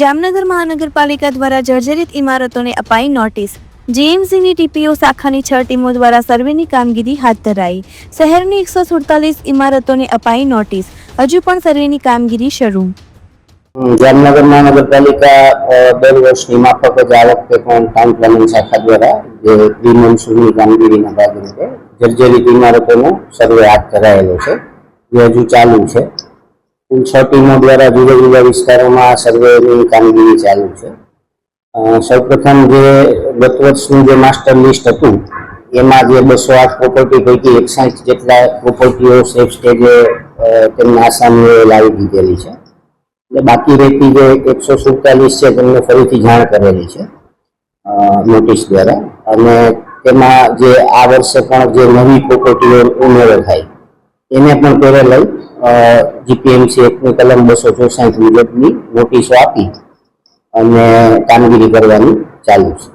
જામનગર મહાનગરપાલિકા દ્વારા જર્જરિત ઇમારતોને અપાઈ નોટિસ. જીએમસીની ટીપીઓ શાખાની છ ટીમો દ્વારા સર્વેની કામગીરી હાથ ધરાઈ. શહેરની એકસો સુડતાલીસ ઇમારતોને અપાઈ નોટિસ. હજુ પણ સર્વેની કામગીરી શરૂ. જામનગર મહાનગરપાલિકા દર વર્ષની માફક જ આવક પણ ટાઉન પ્લાનિંગ શાખા દ્વારા જે પ્રી કામગીરીના ભાગરૂપે જર્જરિત ઇમારતોનો સર્વે હાથ ધરાયેલો છે. જે હજુ ચાલુ છે. કુલ છ ટીમો દ્વારા જુદા જુદા વિસ્તારોમાં આ સર્વેની કામગીરી ચાલુ છે. સૌપ્રથમ જે ગત વર્ષનું જે માસ્ટર લિસ્ટ હતું, એમાં જે બસો આઠ પ્રોપર્ટી પૈકી એકસાઠ જેટલા પ્રોપર્ટીઓ સેફ સ્ટેજે તેમના આસામીઓએ લાવી દીધેલી છે. એટલે બાકી રહેતી જે એકસો સુડતાલીસ છે તેમને ફરીથી જાણ કરેલી છે નોટિસ દ્વારા. અને તેમાં જે આ વર્ષે પણ જે નવી પ્રોપર્ટીઓ ઉમેરો થાય એને પણ પેરે લઈ જીપીએમસી એકની કલમ બસો ચોસાઠ મુજબની નોટિસો આપી અને કામગીરી કરવાની ચાલુ છે.